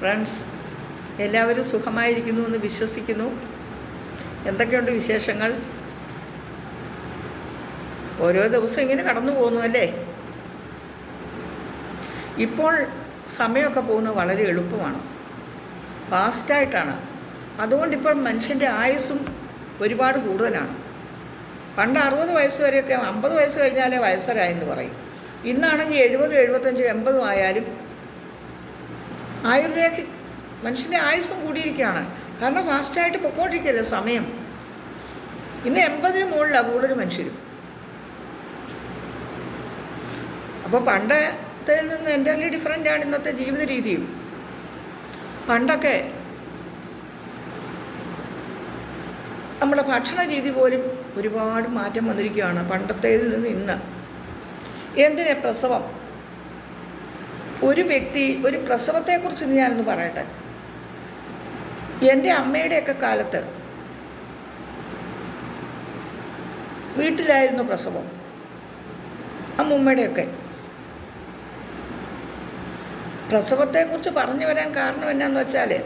Friends എല്ലാവരും സുഖമായിരിക്കുന്നു എന്ന് വിശ്വസിക്കുന്നു. എന്തൊക്കെയുണ്ട് വിശേഷങ്ങൾ? ഓരോ ദിവസം ഇങ്ങനെ കടന്നു പോകുന്നു അല്ലേ? ഇപ്പോൾ സമയമൊക്കെ പോകുന്നത് വളരെ എളുപ്പമാണ്. ഫാസ്റ്റായിട്ടാണ്. അതുകൊണ്ടിപ്പോൾ മനുഷ്യന്റെ ആയുസ്സും ഒരുപാട് കൂടുതലാണ്. പണ്ട് അറുപത് വയസ്സ് വരെയൊക്കെ അമ്പത് വയസ്സ് കഴിഞ്ഞാലേ വയസ്സരായെന്ന് പറയും. ഇന്നാണെങ്കിൽ എഴുപത് എഴുപത്തഞ്ച് എൺപതും ആയാലും ആയുർരേഖ മനുഷ്യന്റെ ആയുസ്സും കൂടിയിരിക്കുകയാണ്. കാരണം ഫാസ്റ്റായിട്ട് പൊക്കോണ്ടിരിക്കുകയല്ലേ സമയം? ഇന്ന് എൺപതിന് മുകളിലാണ് കൂടുതൽ മനുഷ്യരും. അപ്പോൾ പണ്ടത്തെ നിന്ന് എന്റെ ഡിഫറെന്റ് ആണ് ഇന്നത്തെ ജീവിത രീതിയും. പണ്ടൊക്കെ നമ്മുടെ ഭക്ഷണ രീതി പോലും ഒരുപാട് മാറ്റം വന്നിരിക്കുകയാണ് പണ്ടത്തേതിൽ നിന്ന് ഇന്ന്. എന്തിനെ പ്രസവം? ഒരു വ്യക്തി ഒരു പ്രസവത്തെക്കുറിച്ച് ഞാനൊന്ന് പറയട്ടെ. എന്റെ അമ്മയുടെയൊക്കെ കാലത്ത് വീട്ടിലായിരുന്നു പ്രസവം. അമ്മൂമ്മയുടെയൊക്കെ. പ്രസവത്തെക്കുറിച്ച് പറഞ്ഞു വരാൻ കാരണം എന്നാന്ന് വെച്ചാൽ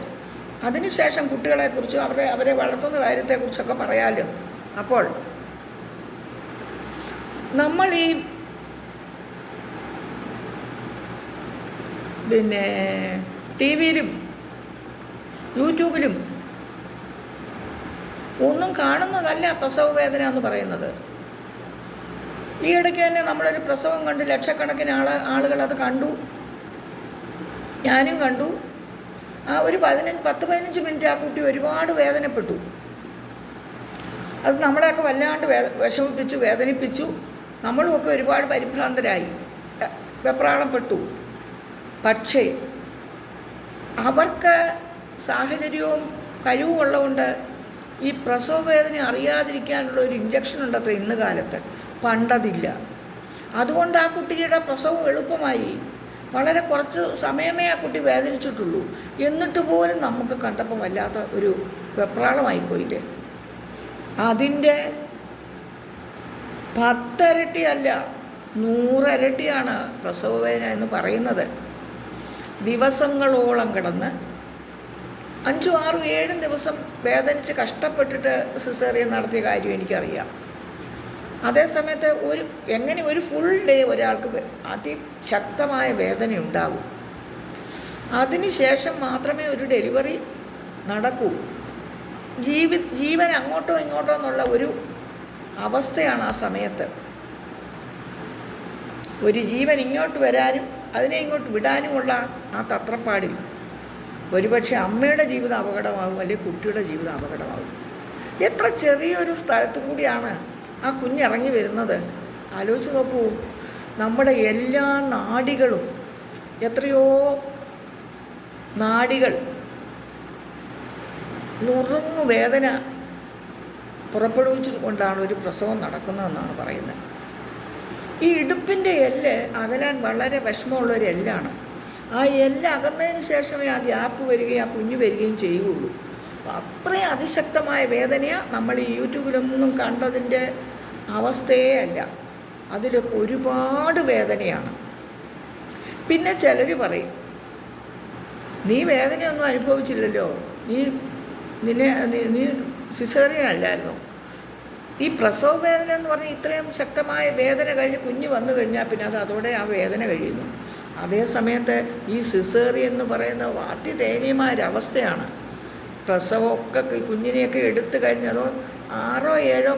അതിനുശേഷം കുട്ടികളെക്കുറിച്ചും അവരെ അവരെ വളർത്തുന്ന കാര്യത്തെക്കുറിച്ചൊക്കെ പറയാമല്ലോ അപ്പോൾ നമ്മൾ ഈ പിന്നെ ടി വിയിലും യൂട്യൂബിലും ഒന്നും കാണുന്നതല്ല പ്രസവ വേദന എന്ന് പറയുന്നത്. ഈ ഇടയ്ക്ക് തന്നെ നമ്മളൊരു പ്രസവം കണ്ട് ലക്ഷക്കണക്കിന് ആൾ ആളുകൾ അത് കണ്ടു. ഞാനും കണ്ടു. ആ ഒരു പതിനഞ്ച് പത്ത് പതിനഞ്ച് മിനിറ്റ് ആ കുട്ടി ഒരുപാട് വേദനപ്പെട്ടു. അത് നമ്മളെയൊക്കെ വല്ലാണ്ട് വേ വിഷമിപ്പിച്ചു വേദനിപ്പിച്ചു. നമ്മളുമൊക്കെ ഒരുപാട് പരിഭ്രാന്തരായി. വെപ്രാളപ്പെട്ടു. പക്ഷേ അവർക്ക് സാഹചര്യവും കഴിവും ഉള്ളതുകൊണ്ട് ഈ പ്രസവ വേദന അറിയാതിരിക്കാനുള്ള ഒരു ഇഞ്ചക്ഷൻ ഉണ്ടത്ര ഇന്ന് കാലത്ത്. പണ്ടതില്ല. അതുകൊണ്ട് ആ കുട്ടിയുടെ പ്രസവം എളുപ്പമായി. വളരെ കുറച്ച് സമയമേ ആ കുട്ടി വേദനിച്ചിട്ടുള്ളൂ. എന്നിട്ട് പോലും നമുക്ക് കണ്ടപ്പോൾ വല്ലാത്ത ഒരു വെപ്രാളമായി പോയില്ലേ. അതിന്റെ പത്തരട്ടിയല്ല നൂറരട്ടിയാണ് പ്രസവവേദന എന്ന് പറയുന്നത്. ദിവസങ്ങളോളം കിടന്ന് അഞ്ചും ആറും ഏഴും ദിവസം വേദനിച്ച് കഷ്ടപ്പെട്ടിട്ട് സിസേറിയൻ നടത്തിയ കാര്യം എനിക്കറിയാം. അതേസമയത്ത് ഒരു എങ്ങനെ ഒരു ഫുൾ ഡേ ഒരാൾക്ക് അതി അതിശക്തമായ വേദന ഉണ്ടാകും അതിനുശേഷം മാത്രമേ ഒരു ഡെലിവറി നടക്കൂ. ജീവി ജീവൻ അങ്ങോട്ടോ ഇങ്ങോട്ടോ എന്നുള്ള ഒരു അവസ്ഥയാണ് ആ സമയത്ത്. ഒരു ജീവൻ ഇങ്ങോട്ട് വരാനും അതിനെ ഇങ്ങോട്ട് വിടാനുമുള്ള ആ തത്രപ്പാടിൽ ഒരുപക്ഷെ അമ്മയുടെ ജീവിതം അപകടമാകും അല്ലെങ്കിൽ കുട്ടിയുടെ ജീവിതം അപകടമാകും. എത്ര ചെറിയൊരു സ്ഥലത്തു കൂടിയാണ് ആ കുഞ്ഞിറങ്ങി വരുന്നത്. ആലോചിച്ച് നോക്കൂ നമ്മുടെ എല്ലാ നാടികളും എത്രയോ നാടികൾ നുറുങ്ങു വേദന പുറപ്പെടുവിച്ചത് കൊണ്ടാണ് ഒരു പ്രസവം നടക്കുന്നതെന്നാണ് പറയുന്നത്. ഈ ഇടുപ്പിന്റെ എല്ല് അകലാൻ വളരെ വിഷമമുള്ള ഒരു എല്ലാണ്. ആ എല്ല് അകന്നതിന് ശേഷമേ ആ ഗ്യാപ്പ് വരികയും ആ കുഞ്ഞ് വരികയും ചെയ്യുകയുള്ളൂ അത്രയും അതിശക്തമായ വേദനയാണ് നമ്മൾ ഈ യൂട്യൂബിലൊന്നും കണ്ടതിന്റെ അവസ്ഥയേ അല്ല. അതിലൊക്കെ ഒരുപാട് വേദനയാണ്. പിന്നെ ചിലർ പറയും നീ വേദനയൊന്നും അനുഭവിച്ചില്ലല്ലോ. നീ നിന്നെ നീ സിസേറിയൻ അല്ലായിരുന്നോ? ഈ പ്രസവ വേദന എന്ന് പറഞ്ഞാൽ ഇത്രയും ശക്തമായ വേദന കഴിഞ്ഞ് കുഞ്ഞ് വന്നു കഴിഞ്ഞാൽ പിന്നെ അത് അതോടെ ആ വേദന കഴിയുന്നു. അതേസമയത്ത് ഈ സിസേറി എന്ന് പറയുന്ന അതിദയനീയമായ ഒരവസ്ഥയാണ് പ്രസവമൊക്കെ കുഞ്ഞിനെയൊക്കെ എടുത്തു കഴിഞ്ഞതോ ആറോ ഏഴോ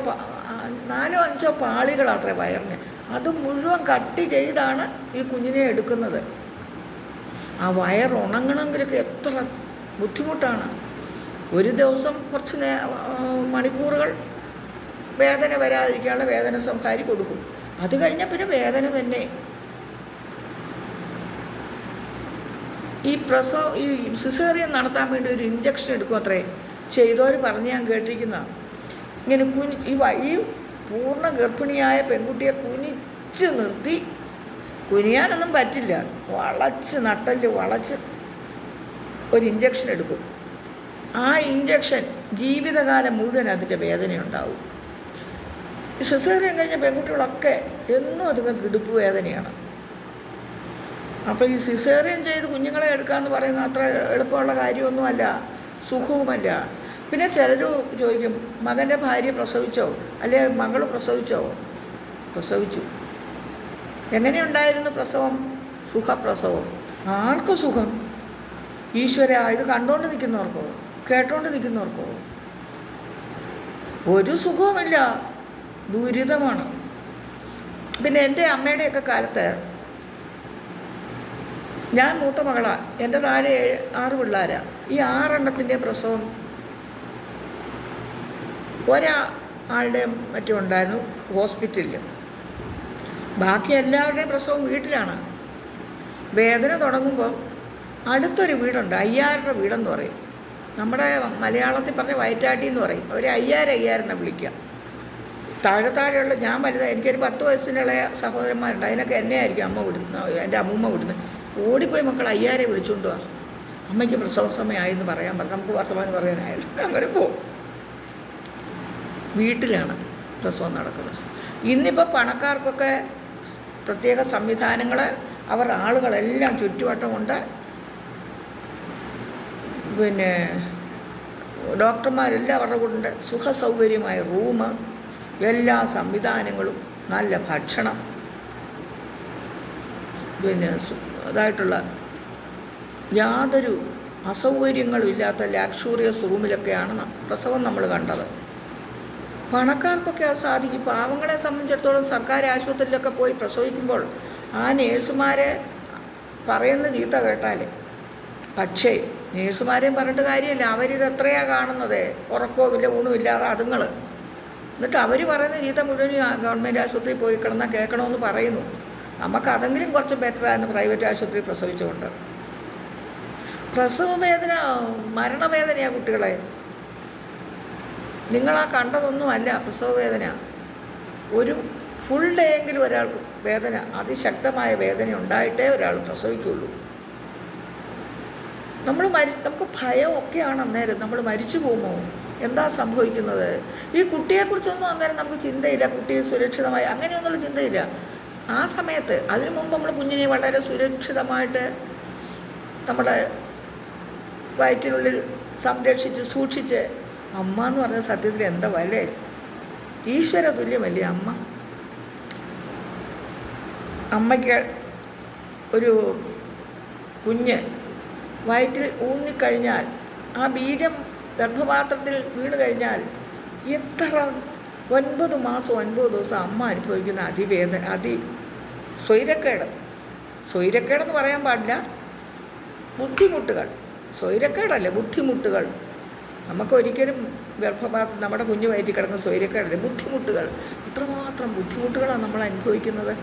നാലോ അഞ്ചോ പാളികളാത്രേ വയറിന്. അത് മുഴുവൻ കട്ട് ചെയ്താണ് ഈ കുഞ്ഞിനെ എടുക്കുന്നത്. ആ വയർ ഉണങ്ങണമെങ്കിലൊക്കെ എത്ര ബുദ്ധിമുട്ടാണ്. ഒരു ദിവസം കുറച്ച് മണിക്കൂറുകൾ വേദന വരാതിരിക്കാനുള്ള വേദന സംഹാരി കൊടുക്കും. അത് കഴിഞ്ഞാൽ പിന്നെ വേദന തന്നെ. ഈ പ്രസവ ഈ സിസേറിയൻ നടത്താൻ വേണ്ടി ഒരു ഇഞ്ചക്ഷൻ എടുക്കും അത്രേ. ചെയ്തവർ പറഞ്ഞ് ഞാൻ കേട്ടിരിക്കുന്ന. ഇങ്ങനെ കുനി ഈ ഈ പൂർണ ഗർഭിണിയായ പെൺകുട്ടിയെ കുനിച്ച് നിർത്തി. കുനിയാനൊന്നും പറ്റില്ല. വളച്ച് നട്ടൽ വളച്ച് ഒരു ഇഞ്ചക്ഷൻ എടുക്കും. ആ ഇഞ്ചക്ഷൻ ജീവിതകാലം മുഴുവൻ അതിന്റെ വേദനയുണ്ടാവും. സിസേറിയൻ കഴിഞ്ഞ പെൺകുട്ടികളൊക്കെ എന്നും അധികം കിടുപ്പ് വേദനയാണ്. അപ്പോൾ ഈ സിസേറിയൻ ചെയ്ത് കുഞ്ഞുങ്ങളെ എടുക്കാമെന്ന് പറയുന്ന അത്ര എളുപ്പമുള്ള കാര്യമൊന്നുമല്ല സുഖവുമല്ല. പിന്നെ ചിലർ ചോദിക്കും മകന്റെ ഭാര്യ പ്രസവിച്ചോ? അല്ലെ മകൾ പ്രസവിച്ചോ? പ്രസവിച്ചു. എങ്ങനെയുണ്ടായിരുന്നു പ്രസവം? സുഖപ്രസവം. ആർക്കും സുഖം? ഈശ്വര ഇത് കണ്ടുകൊണ്ട് നിൽക്കുന്നവർക്കോ കേട്ടോണ്ട് നിൽക്കുന്നവർക്കോ ഒരു സുഖവുമില്ല. ദുരിതമാണ്. പിന്നെ എന്റെ അമ്മയുടെയൊക്കെ കാലത്ത് ഞാൻ മൂത്ത മകളാണ് എന്റെ താഴെ ഏഴ് ആറ് പിള്ളേരാ. ഈ ആറെണ്ണത്തിന്റെ പ്രസവം ഒരാ ആളുടെ മറ്റും ഉണ്ടായിരുന്നു ഹോസ്പിറ്റലിൽ. ബാക്കി എല്ലാവരുടെയും പ്രസവം വീട്ടിലാണ്. വേദന തുടങ്ങുമ്പോൾ അടുത്തൊരു വീടുണ്ട് അയ്യാരുടെ വീടെന്ന് പറയും. നമ്മുടെ മലയാളത്തിൽ പറഞ്ഞ വയറ്റാട്ടി എന്ന് പറയും അവർ എന്നാണ് വിളിക്കുക. താഴെ താഴെയുള്ള ഞാൻ വലുത എനിക്കൊരു പത്ത് വയസ്സിനുള്ള സഹോദരന്മാരുണ്ട്. അതിനൊക്കെ എന്നെ ആയിരിക്കും അമ്മ വിടുന്നത് എന്റെ അമ്മൂമ്മ വിടുന്നത്. ഓടിപ്പോയി മക്കൾ അയ്യാരെ വിളിച്ചുകൊണ്ട് വാ. അമ്മയ്ക്ക് പ്രസവ സമയമായെന്ന് പറയാൻ പറഞ്ഞു. നമുക്ക് വർത്തമാനം പറയാനായാലും അങ്ങനെ പോകും വീട്ടിലാണ് പ്രസവം നടക്കുന്നത്. ഇന്നിപ്പോൾ പണക്കാർക്കൊക്കെ പ്രത്യേക സംവിധാനങ്ങൾ അവർ ആളുകളെല്ലാം ചുറ്റുവട്ടമുണ്ട് പിന്നെ ഡോക്ടർമാരെല്ലാം അവരുടെ കൂടെ ഉണ്ട്. സുഖസൗകര്യമായ റൂം എല്ലാ സംവിധാനങ്ങളും നല്ല ഭക്ഷണം. പിന്നെ അതായിട്ടുള്ള യാതൊരു അസൗകര്യങ്ങളും ഇല്ലാത്ത ലാക്ഷൂറിയസ് റൂമിലൊക്കെയാണ് പ്രസവം നമ്മൾ കണ്ടത്. പണക്കാർക്കൊക്കെ അത് സാധിക്കും. പാവങ്ങളെ സംബന്ധിച്ചിടത്തോളം സർക്കാർ ആശുപത്രിയിലൊക്കെ പോയി പ്രസവിക്കുമ്പോൾ ആ നേഴ്സുമാരെ പറയുന്ന ചീത്ത കേട്ടാൽ പക്ഷേ നേഴ്സുമാരെയും പറഞ്ഞിട്ട് കാര്യമില്ല. അവരിത് എത്രയാണ് കാണുന്നത് ഉറക്കവുമില്ല ഊണുമില്ലാതെ അതുങ്ങൾ എന്നിട്ട് അവർ പറയുന്ന ചീത്ത മുഴുവൻ ഗവൺമെന്റ് ആശുപത്രിയിൽ പോയി കിടന്നാൽ കേൾക്കണമെന്ന് പറയുന്നു. നമുക്ക് അതെങ്കിലും കുറച്ച് ബെറ്ററായിരുന്നു പ്രൈവറ്റ് ആശുപത്രി പ്രസവിച്ചുകൊണ്ട്. പ്രസവ വേദന മരണവേദനയാണ് കുട്ടികളെ. നിങ്ങളാ കണ്ടതൊന്നും അല്ല പ്രസവ വേദന ഒരു ഫുൾ ഡേ എങ്കിലും ഒരാൾക്ക് വേദന അതിശക്തമായ വേദന ഉണ്ടായിട്ടേ ഒരാൾ പ്രസവിക്കുള്ളൂ. നമ്മൾ മരി നമുക്ക് ഭയമൊക്കെയാണ് അന്നേരം. നമ്മൾ മരിച്ചു പോകുമോ? എന്താ സംഭവിക്കുന്നത്? ഈ കുട്ടിയെക്കുറിച്ചൊന്നും അന്നേരം നമുക്ക് ചിന്തയില്ല. കുട്ടിയെ സുരക്ഷിതമായി അങ്ങനെയൊന്നുള്ള ചിന്തയില്ല. ആ സമയത്ത് അതിനു മുമ്പ് നമ്മൾ കുഞ്ഞിനെ വളരെ സുരക്ഷിതമായിട്ട് നമ്മുടെ വയറ്റിനുള്ളിൽ സംരക്ഷിച്ച് സൂക്ഷിച്ച് അമ്മ എന്ന് പറഞ്ഞ സത്യത്തിൽ എന്താ വല്ലേ ഈശ്വര തുല്യമല്ലേ അമ്മ? അമ്മയ്ക്ക് ഒരു കുഞ്ഞ് വയറ്റിൽ ഊന്നിക്കഴിഞ്ഞാൽ ആ ബീജം ഗർഭപാത്രത്തിൽ വീണ് കഴിഞ്ഞാൽ എത്ര ഒൻപത് മാസം ഒൻപത് ദിവസം അമ്മ അനുഭവിക്കുന്ന അതിവേദന അതി സ്വൈരക്കേട്. സ്വൈരക്കേടെന്ന് പറയാൻ പാടില്ല. ബുദ്ധിമുട്ടുകൾ. സ്വൈരക്കേടല്ലേ ബുദ്ധിമുട്ടുകൾ. നമുക്കൊരിക്കലും ഗർഭപാത്രം നമ്മുടെ കുഞ്ഞു വയറ്റി കിടക്കുന്ന സ്വൈരക്കേടല്ലേ ബുദ്ധിമുട്ടുകൾ. ഇത്രമാത്രം ബുദ്ധിമുട്ടുകളാണ് നമ്മൾ അനുഭവിക്കുന്നത്.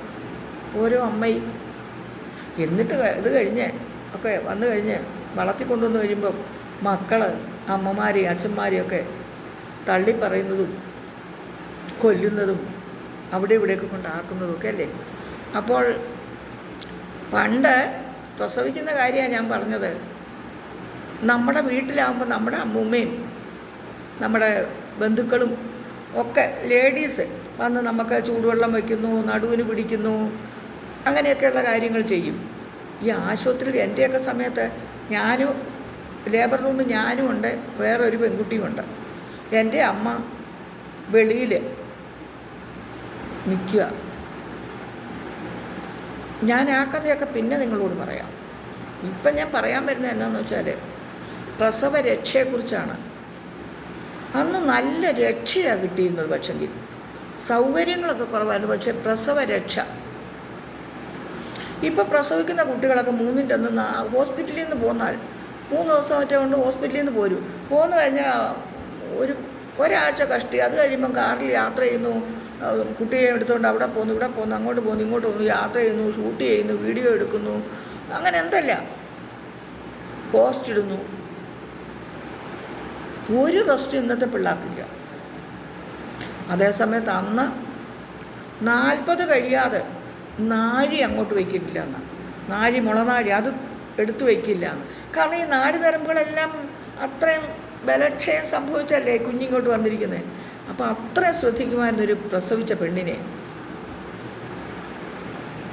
ഓരോ അമ്മയും. എന്നിട്ട് ഇത് കഴിഞ്ഞ് ഒക്കെ വന്നു കഴിഞ്ഞ് വളർത്തിക്കൊണ്ടുവന്ന് കഴിയുമ്പം മക്കൾ അമ്മമാരെയും അച്ഛന്മാരെയും ഒക്കെ തള്ളിപ്പറയുന്നതും കൊല്ലുന്നതും അവിടെ ഇവിടെയൊക്കെ കൊണ്ടാക്കുന്നതും ഒക്കെ അല്ലേ? അപ്പോൾ പണ്ട് പ്രസവിക്കുന്ന കാര്യമാണ് ഞാൻ പറഞ്ഞത്. നമ്മുടെ വീട്ടിലാകുമ്പോൾ നമ്മുടെ അമ്മൂമ്മയും നമ്മുടെ ബന്ധുക്കളും ഒക്കെ ലേഡീസ് വന്ന് നമുക്ക് ചൂടുവെള്ളം വയ്ക്കുന്നു നടുവിന് പിടിക്കുന്നു അങ്ങനെയൊക്കെയുള്ള കാര്യങ്ങൾ ചെയ്യും. ഈ ആശുപത്രിയിൽ എന്റെയൊക്കെ സമയത്ത് ഞാനും ലേബർ റൂമിൽ ഞാനും ഉണ്ട് വേറൊരു പെൺകുട്ടിയുമുണ്ട് എന്റെ അമ്മ വെളിയിൽ നിൽക്കുക. ഞാൻ ആ കഥയൊക്കെ പിന്നെ നിങ്ങളോട് പറയാം. ഇപ്പം ഞാൻ പറയാൻ വരുന്നത് എന്താണെന്ന് വെച്ചാൽ പ്രസവ രക്ഷയെക്കുറിച്ചാണ്. അന്ന് നല്ല രക്ഷയാണ് കിട്ടിയിരുന്നത് പക്ഷെങ്കിൽ സൗകര്യങ്ങളൊക്കെ കുറവായിരുന്നു പക്ഷേ പ്രസവ രക്ഷ. ഇപ്പോൾ പ്രസവിക്കുന്ന കുട്ടികളൊക്കെ മൂന്നിന്റെ ഒന്ന് ഹോസ്പിറ്റലിൽ നിന്ന് പോന്നാൽ മൂന്ന് ദിവസം മറ്റേ കൊണ്ട് ഹോസ്പിറ്റലിൽ നിന്ന് പോരും. പോന്നു കഴിഞ്ഞാൽ ഒരു ഒരാഴ്ച കഷ്ടി. അത് കഴിയുമ്പം കാറിൽ യാത്ര ചെയ്യുന്നു. കുട്ടിയെ എടുത്തുകൊണ്ട് അവിടെ പോകുന്നു ഇവിടെ പോകുന്നു അങ്ങോട്ട് പോകുന്നു ഇങ്ങോട്ട് പോകുന്നു യാത്ര ചെയ്യുന്നു ഷൂട്ട് ചെയ്യുന്നു വീഡിയോ എടുക്കുന്നു. അങ്ങനെ എന്തല്ല. പോസ്റ്റ് ഇടുന്നു ഒരു റെസ്റ്റ് ഇന്നത്തെ പിള്ളേർക്കില്ല. അതേസമയത്ത് അന്ന് നാൽപ്പത് കഴിയാതെ നാഴി അങ്ങോട്ട് വയ്ക്കില്ല എന്നാണ് നാഴി മുളനാഴി. അത് എടുത്തു വയ്ക്കില്ല. കാരണം ഈ നാടി നരമ്പുകളെല്ലാം അത്രയും ബലക്ഷയം സംഭവിച്ചല്ലേ കുഞ്ഞിങ്ങോട്ട് വന്നിരിക്കുന്നത് അപ്പോൾ അത്രയും ശ്രദ്ധിക്കുവാനൊരു പ്രസവിച്ച പെണ്ണിനെ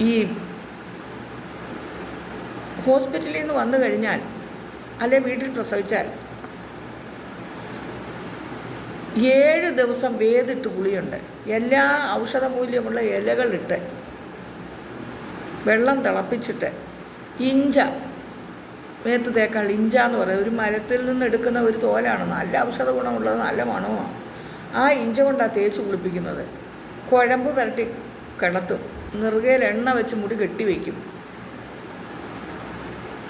ഈ ഹോസ്പിറ്റലിൽ നിന്ന് വന്നു കഴിഞ്ഞാൽ അല്ലെ വീട്ടിൽ പ്രസവിച്ചാൽ ഏഴ് ദിവസം വേദിട്ട് കുളിയുണ്ട്. എല്ലാ ഔഷധ മൂല്യമുള്ള ഇലകളിട്ട് വെള്ളം തിളപ്പിച്ചിട്ട് ഇഞ്ച മേത്ത് തേക്കാൾ ഇഞ്ചാന്ന് പറയുന്നത് പറയും. ഒരു മരത്തിൽ നിന്ന് എടുക്കുന്ന ഒരു തോലാണ് നല്ല ഔഷധ ഗുണമുള്ളത് നല്ല മണവുമാണ്. ആ ഇഞ്ച കൊണ്ടാണ് തേച്ച് കുളിപ്പിക്കുന്നത്. കുഴമ്പ് പുരട്ടി കിടത്തും നെറുകയിൽ എണ്ണ വെച്ച് മുടി കെട്ടി വയ്ക്കും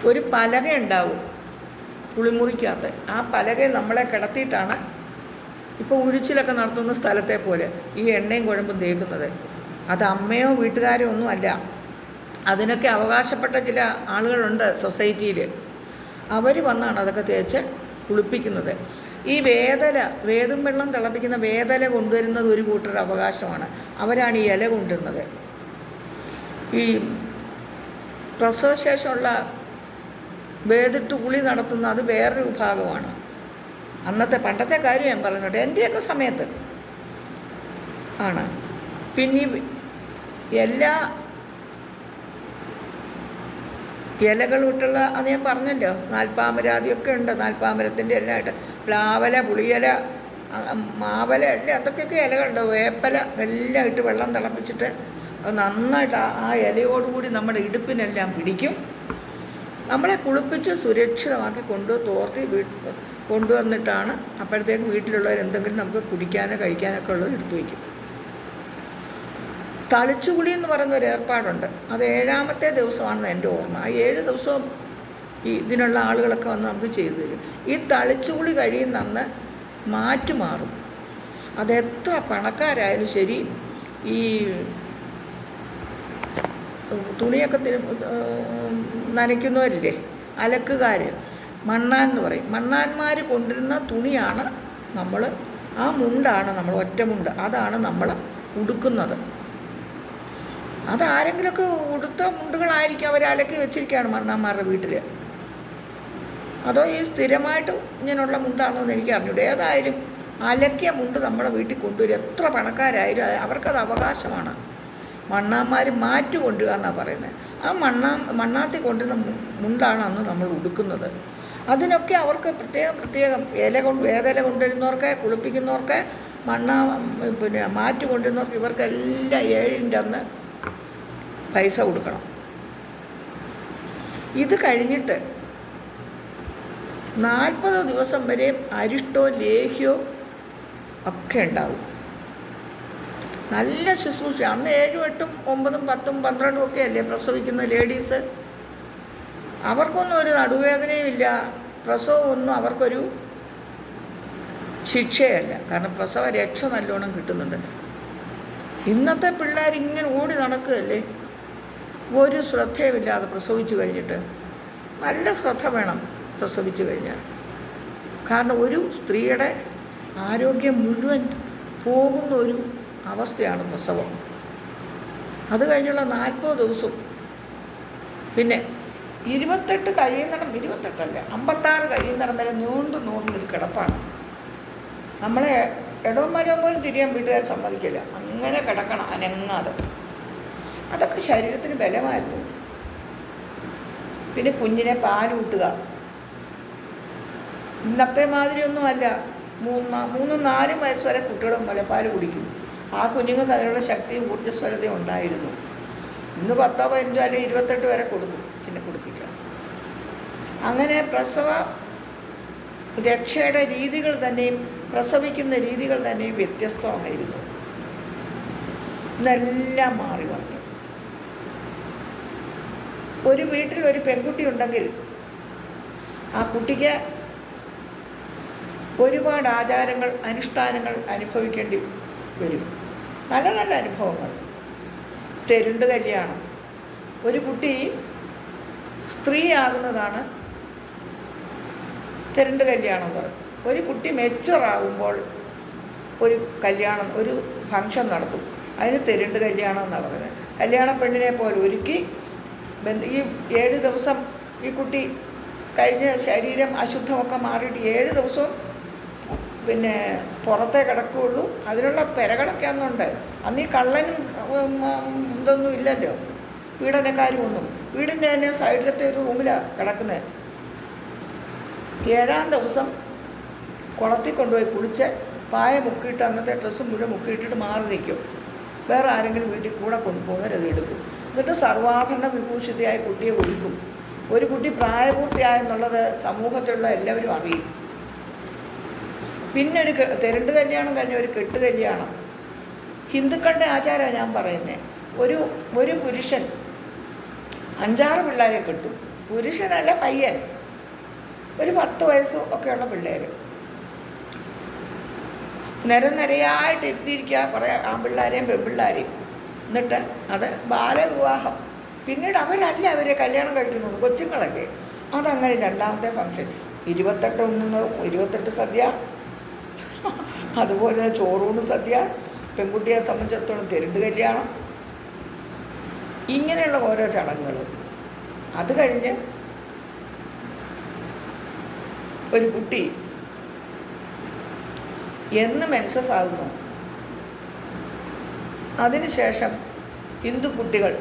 ഒരു പലക ഉണ്ടാവും കുളിമുറിക്കകത്ത് ആ പലക നമ്മളെ കിടത്തിയിട്ടാണ് ഇപ്പോൾ ഉഴിച്ചിലൊക്കെ നടത്തുന്ന സ്ഥലത്തെ പോലെ ഈ എണ്ണയും കുഴമ്പും തേക്കുന്നത്. അത് അമ്മയോ വീട്ടുകാരോ ഒന്നും അല്ല. അതിനൊക്കെ അവകാശപ്പെട്ട ചില ആളുകളുണ്ട് സൊസൈറ്റിയിൽ അവർ വന്നാണ് അതൊക്കെ തേച്ച് കുളിപ്പിക്കുന്നത്. ഈ വേദല വേദം വെള്ളം തിളപ്പിക്കുന്ന വേദല കൊണ്ടുവരുന്നത് ഒരു കൂട്ടരുടെ അവകാശമാണ്. അവരാണ് ഈ ഇല കൊണ്ടുവരുന്നത്. ഈ പ്രസവശേഷമുള്ള വേദിട്ട് കുളി നടത്തുന്ന അത് വേറൊരു വിഭാഗമാണ്. അന്നത്തെ പണ്ടത്തെ കാര്യം ഞാൻ പറയുന്നുണ്ട് എന്റെയൊക്കെ സമയത്ത് ആണ്. പിന്നെ എല്ലാ ഇലകൾ വിട്ടുള്ള അത് ഞാൻ പറഞ്ഞല്ലോ നാൽപ്പാമരാതിയൊക്കെ ഉണ്ട് നാൽപ്പാമരത്തിന്റെ എല്ലായിട്ട് പ്ലാവല പുളിയില മാവല എല്ലാം അതൊക്കെയൊക്കെ ഇലകളുണ്ട്. വേപ്പല എല്ലാം ഇട്ട് വെള്ളം തിളപ്പിച്ചിട്ട് അത് നന്നായിട്ട് ആ ഇലയോടുകൂടി നമ്മുടെ ഇടുപ്പിനെല്ലാം പിടിക്കും. നമ്മളെ കുളിപ്പിച്ച് സുരക്ഷിതമാക്കി കൊണ്ടു തോർത്തി വീട്ട് കൊണ്ടുവന്നിട്ടാണ് അപ്പോഴത്തേക്ക് വീട്ടിലുള്ളവർ എന്തെങ്കിലും നമുക്ക് കുടിക്കാനോ കഴിക്കാനൊക്കെ ഉള്ളത് എടുത്തു വയ്ക്കും. തളിച്ചുകുളി എന്ന് പറയുന്ന ഒരു ഏർപ്പാടുണ്ട്. അത് ഏഴാമത്തെ ദിവസമാണെന്ന് എന്റെ ഓർമ്മ. ആ ഏഴ് ദിവസവും ഈ ഇതിനുള്ള ആളുകളൊക്കെ വന്ന് നമുക്ക് ചെയ്തു തരും. ഈ തളിച്ചുകുളി കഴിയുന്ന അന്ന് മാറ്റു മാറും. അതെത്ര പണക്കാരായാലും ശരി ഈ തുണിയൊക്കെ നനയ്ക്കുന്നവരില്ലേ അലക്കുകാർ മണ്ണാൻ എന്ന് പറയും. മണ്ണാന്മാർ കൊണ്ടിരുന്ന തുണിയാണ് നമ്മൾ ആ മുണ്ടാണ് നമ്മൾ ഒറ്റമുണ്ട് അതാണ് നമ്മൾ ഉടുക്കുന്നത്. അതാരെങ്കിലുമൊക്കെ ഉടുത്ത മുണ്ടുകളായിരിക്കും അവർ അലക്കി വെച്ചിരിക്കുകയാണ് മണ്ണാന്മാരുടെ വീട്ടിൽ അതോ ഈ സ്ഥിരമായിട്ട് ഇങ്ങനെയുള്ള മുണ്ടാണോ എന്ന് എനിക്ക് അറിഞ്ഞൂടെ. ഏതായാലും അലക്കിയ മുണ്ട് നമ്മുടെ വീട്ടിൽ കൊണ്ടുവരും. എത്ര പണക്കാരായാലും അത് അവർക്കത് അവകാശമാണ്. മണ്ണാന്മാർ മാറ്റി കൊണ്ടുവരിക എന്നാണ് പറയുന്നത്. ആ മണ്ണാ മണ്ണാത്തി കൊണ്ടുവരുന്ന മുണ്ടാണ് അന്ന് നമ്മൾ ഉടുക്കുന്നത്. അതിനൊക്കെ അവർക്ക് പ്രത്യേകം പ്രത്യേകം ഇല കൊണ്ട് ഏതില കൊണ്ടുവരുന്നവർക്ക് കുളിപ്പിക്കുന്നവർക്ക് മണ്ണ പിന്നെ മാറ്റി കൊണ്ടുവരുന്നവർക്ക് ഇവർക്കെല്ലാം ഏഴിന്റെ അന്ന് പൈസ കൊടുക്കണം. ഇത് കഴിഞ്ഞിട്ട് നാൽപ്പത് ദിവസം വരെ അരിഷ്ടോ ലേഹ്യോ ഒക്കെ ഉണ്ടാവും. നല്ല ശുശ്രൂഷ. അന്ന് ഏഴും എട്ടും ഒമ്പതും പത്തും പന്ത്രണ്ടും ഒക്കെ അല്ലേ പ്രസവിക്കുന്ന ലേഡീസ്? അവർക്കൊന്നും ഒരു നടുവേദനയും ഇല്ല. പ്രസവമൊന്നും അവർക്കൊരു ശിക്ഷയല്ല. കാരണം പ്രസവ രക്ഷ നല്ലോണം കിട്ടുന്നുണ്ട്. ഇന്നത്തെ പിള്ളേർ ഇങ്ങനെ ഓടി നടക്കുകയല്ലേ? ഒരു ശ്രദ്ധയുമില്ലാതെ പ്രസവിച്ചു കഴിഞ്ഞിട്ട് നല്ല ശ്രദ്ധ വേണം പ്രസവിച്ചു കഴിഞ്ഞാൽ. കാരണം ഒരു സ്ത്രീയുടെ ആരോഗ്യം മുഴുവൻ പോകുന്ന ഒരു അവസ്ഥയാണ് പ്രസവം. അത് കഴിഞ്ഞുള്ള നാൽപ്പത് ദിവസം. പിന്നെ ഇരുപത്തെട്ട് കഴിയുന്നിടം ഇരുപത്തെട്ടല്ല അമ്പത്താറ് കഴിയുന്നിടം വരെ നീണ്ടു നൂറിലൊരു കിടപ്പാണ്. നമ്മളെ ഇടവും പോലും തിരിയാൻ വീട്ടുകാർ സമ്മതിക്കില്ല. അങ്ങനെ കിടക്കണം അനങ്ങാതെ. അതൊക്കെ ശരീരത്തിന് ബലമായിരുന്നു. പിന്നെ കുഞ്ഞിനെ പാലൂട്ടുക. ഇന്നത്തെ മാതിരിയൊന്നുമല്ല. മൂന്ന് മൂന്നും നാലും വയസ്സ് വരെ കുട്ടികൾ പാൽ കുടിക്കും. ആ കുഞ്ഞുങ്ങൾക്ക് അതിനുള്ള ശക്തിയും ഊർജസ്വലതയും ഉണ്ടായിരുന്നു. ഇന്ന് പത്തോ പതിനഞ്ചോ അല്ലെങ്കിൽ ഇരുപത്തെട്ട് വരെ കൊടുക്കും. പിന്നെ കൊടുക്കില്ല. അങ്ങനെ പ്രസവ രക്ഷയുടെ രീതികൾ തന്നെയും പ്രസവിക്കുന്ന രീതികൾ തന്നെയും വ്യത്യസ്തമായിരുന്നു. ഇന്നെല്ലാം മാറി വന്നു. ഒരു വീട്ടിൽ ഒരു പെൺകുട്ടി ഉണ്ടെങ്കിൽ ആ കുട്ടിക്ക് ഒരുപാട് ആചാരങ്ങൾ അനുഷ്ഠാനങ്ങൾ അനുഭവിക്കേണ്ടി വരും. നല്ല നല്ല അനുഭവങ്ങൾ. തെരുണ്ട് കല്യാണം. ഒരു കുട്ടി സ്ത്രീയാകുന്നതാണ് തെരുണ്ട് കല്യാണം പറയും ഒരു കുട്ടി മെച്ചുറാകുമ്പോൾ ഒരു കല്യാണം ഒരു ഫംഗ്ഷൻ നടത്തും. അതിന് തെരുണ്ട് കല്യാണം എന്നാണ് പറയുന്നത്. കല്യാണ പെണ്ണിനെ പോലെ ഒരുക്കി ഈ ഏഴ് ദിവസം ഈ കുട്ടി കഴിഞ്ഞ ശരീരം അശുദ്ധമൊക്കെ മാറിയിട്ട് ഏഴ് ദിവസവും പിന്നെ പുറത്തേ കിടക്കുകയുള്ളൂ. അതിനുള്ള പെരകളൊക്കെ അന്നുണ്ട്. അന്ന് ഈ കള്ളനും ഇതൊന്നും ഇല്ലല്ലോ. ഒന്നും വീടിന്റെ തന്നെ സൈഡിലത്തെ ഒരു റൂമിലാണ് കിടക്കുന്നത് ഏഴാം ദിവസം കുളത്തിൽ കൊണ്ടുപോയി കുളിച്ച് പായ മുക്കിയിട്ട് അന്നത്തെ ഡ്രസ്സ് മുഴുവൻ മുക്കിയിട്ടിട്ട് മാറി നിൽക്കും. വേറെ ആരെങ്കിലും വീട്ടിൽ കൂടെ കൊണ്ടുപോകുന്നവരത് എടുക്കും. എന്നിട്ട് സർവാഭരണ വിഭൂഷിതയായ കുട്ടിയെ ഒഴിക്കും ഒരു കുട്ടി പ്രായപൂർത്തിയായെന്നുള്ളത് സമൂഹത്തിലുള്ള എല്ലാവരും അറിയും. പിന്നെ ഒരു തെരണ്ട് കല്യാണം കഴിഞ്ഞ ഒരു കെട്ട് കല്യാണം. ഹിന്ദുക്കളുടെ ആചാരമാണ് ഞാൻ പറയുന്നത് ഒരു ഒരു പുരുഷൻ അഞ്ചാറ് പിള്ളേരെ കിട്ടും. പുരുഷനല്ല പയ്യൻ. ഒരു പത്ത് വയസ്സ് ഒക്കെയുള്ള പിള്ളേർ നിരനിരയായിട്ട് ഇരുത്തിയിരിക്കുക. കുറേ ആൺപിള്ളേരെയും പെൺപിള്ളേരെയും. എന്നിട്ട് അത് ബാലവിവാഹം. പിന്നീട് അവരല്ല അവരെ കല്യാണം കഴിക്കുന്നത്? കൊച്ചുങ്ങളല്ലേ? അതങ്ങനെ രണ്ടാമത്തെ ഫംഗ്ഷൻ ഇരുപത്തെട്ട് ഒന്ന് ഇരുപത്തെട്ട് സദ്യ. അതുപോലെ ചോറൂണ് സദ്യ. പെൺകുട്ടിയെ സംബന്ധിച്ചിടത്തോളം തെരുണ്ട് കല്യാണം. ഇങ്ങനെയുള്ള ഓരോ ചടങ്ങുകൾ. അത് കഴിഞ്ഞ് ഒരു കുട്ടി എന്ന് മെൻസസ് ആകുന്നു. അതിനുശേഷം ഹിന്ദു കുട്ടികൾ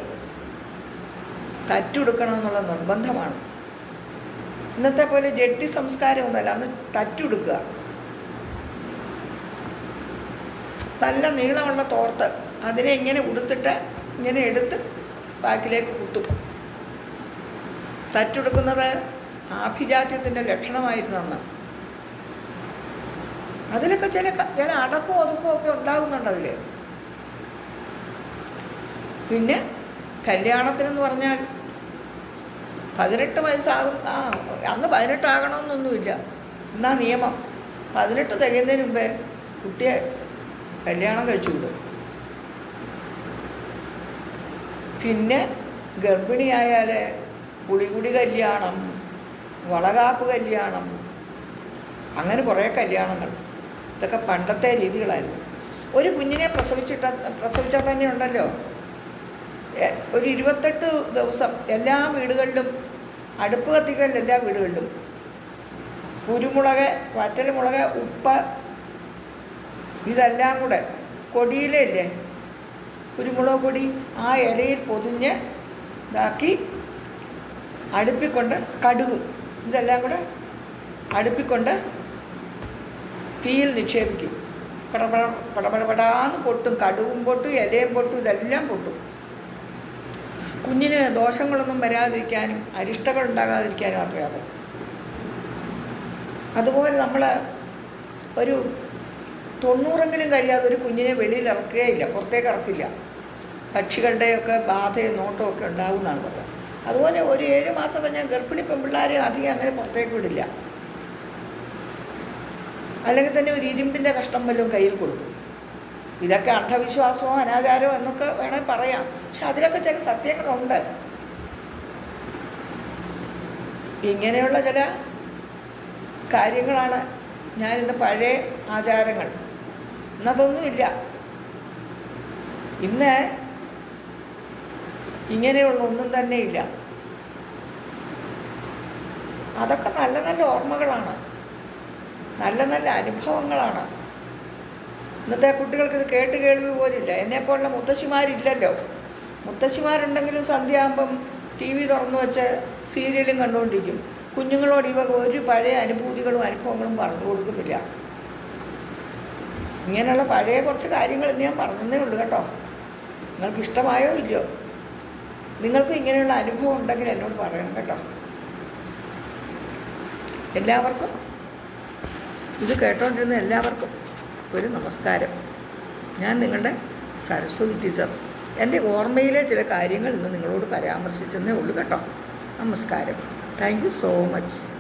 തറ്റുടുക്കണമെന്നുള്ള നിർബന്ധമാണ്. ഇന്നത്തെ പോലെ ജെട്ടി സംസ്കാരമൊന്നുമല്ല അന്ന് തറ്റുടുക്കുക. നല്ല നീളമുള്ള തോർത്ത് അതിനെ ഇങ്ങനെ ഉടുത്തിട്ട് ഇങ്ങനെ എടുത്ത് ബാക്കിലേക്ക് കുത്തും. തറ്റുടുക്കുന്നത് ആഭിജാത്യത്തിന്റെ ലക്ഷണമായിരുന്നു അന്ന്. അതിലൊക്കെ ചില ചില അടക്കവും ഒതുക്കവും ഒക്കെ ഉണ്ടാകുന്നുണ്ട് അതിൽ പിന്നെ കല്യാണത്തിനെന്ന് പറഞ്ഞാൽ പതിനെട്ട് വയസ്സാകും. ആ അന്ന് പതിനെട്ടാകണമെന്നൊന്നുമില്ല. എന്നാ നിയമം? പതിനെട്ട് തികയുന്നതിന് മുമ്പേ കുട്ടിയെ കല്യാണം കഴിച്ചു വിടും. പിന്നെ ഗർഭിണിയായാൽ കുളികുടി കല്യാണം വളകാപ്പ് കല്യാണം അങ്ങനെ കുറേ കല്യാണങ്ങൾ. ഇതൊക്കെ പണ്ടത്തെ രീതികളായിരുന്നു. ഒരു കുഞ്ഞിനെ പ്രസവിച്ചിട്ട് പ്രസവിച്ചാൽ തന്നെ ഉണ്ടല്ലോ. ഒരു ഇരുപത്തെട്ട് ദിവസം എല്ലാ വീടുകളിലും അടുപ്പ് കത്തിക്കലിൽ എല്ലാ വീടുകളിലും. കുരുമുളക് വറ്റൽമുളക് ഉപ്പ് ഇതെല്ലാം കൂടെ കൊടിയിലല്ലേ കുരുമുളക് പൊടി ആ ഇലയിൽ പൊതിഞ്ഞ് ഇതാക്കി അടുപ്പിക്കൊണ്ട് കടുക് ഇതെല്ലാം കൂടെ അടുപ്പിക്കൊണ്ട് തീയിൽ നിക്ഷേപിക്കും. പടപട പടപടപടാന്ന് പൊട്ടും. കടുവും പൊട്ടും ഇലയും പൊട്ടും ഇതെല്ലാം പൊട്ടും. കുഞ്ഞിന് ദോഷങ്ങളൊന്നും വരാതിരിക്കാനും അരിഷ്ടകൾ ഉണ്ടാകാതിരിക്കാനും അത് അതുപോലെ നമ്മൾ ഒരു തൊണ്ണൂറെങ്കിലും കഴിയാതെ ഒരു കുഞ്ഞിനെ വെളിയിൽ ഇറക്കുകയില്ല പുറത്തേക്ക് ഇറക്കില്ല. പക്ഷികളുടെയൊക്കെ ബാധയും നോട്ടമൊക്കെ ഉണ്ടാകുമെന്നാണ് പറയുന്നത് അതുപോലെ ഒരു ഏഴ് മാസം കഴിഞ്ഞാൽ ഗർഭിണി പെൺപിള്ളേരെ അധികം അങ്ങനെ പുറത്തേക്ക് വിടില്ല. അല്ലെങ്കിൽ തന്നെ ഒരു ഇരുമ്പിന്റെ കഷ്ടം വല്ലതും കയ്യിൽ കൊടുക്കും. ഇതൊക്കെ അന്ധവിശ്വാസമോ അനാചാരമോ എന്നൊക്കെ വേണേൽ പറയാം. പക്ഷെ അതിലൊക്കെ ചില സത്യങ്ങളുണ്ട്. ഇങ്ങനെയുള്ള ചില കാര്യങ്ങളാണ് ഞാനിന്ന് പഴയ ആചാരങ്ങൾ. ഇന്നതൊന്നുമില്ല ഇന്ന് ഇങ്ങനെയുള്ള ഒന്നും തന്നെ ഇല്ല. അതൊക്കെ നല്ല നല്ല ഓർമ്മകളാണ്. നല്ല നല്ല അനുഭവങ്ങളാണ്. ഇന്നത്തെ കുട്ടികൾക്ക് ഇത് കേട്ട് കേൾവി പോലില്ല. എന്നെപ്പോലുള്ള മുത്തശ്ശിമാരില്ലല്ലോ. മുത്തശ്ശിമാരുണ്ടെങ്കിലും സന്ധ്യയാകുമ്പം ടി വി തുറന്നു വെച്ച് സീരിയലും കണ്ടുകൊണ്ടിരിക്കും. കുഞ്ഞുങ്ങളോട് ഇവ ഒരു പഴയ അനുഭൂതികളും അനുഭവങ്ങളും പറഞ്ഞു കൊടുക്കുന്നില്ല. ഇങ്ങനെയുള്ള പഴയ കുറച്ച് കാര്യങ്ങൾ ഇന്ന് ഞാൻ പറഞ്ഞതേ ഉള്ളൂ കേട്ടോ. നിങ്ങൾക്ക് ഇഷ്ടമായോ ഇല്ലയോ? നിങ്ങൾക്കും ഇങ്ങനെയുള്ള അനുഭവം ഉണ്ടെങ്കിൽ എന്നോട് പറയണം കേട്ടോ. എല്ലാവർക്കും ഇത് കേട്ടോണ്ടിരുന്ന എല്ലാവർക്കും ഒരു നമസ്കാരം. ഞാൻ നിങ്ങളുടെ സരസ്വതി ടീച്ചർ എന്റെ ഓർമ്മയിലെ ചില കാര്യങ്ങൾ ഇന്ന് നിങ്ങളോട് പരാമർശിച്ചെന്നേ ഉള്ളൂ കേട്ടോ. നമസ്കാരം. Thank so much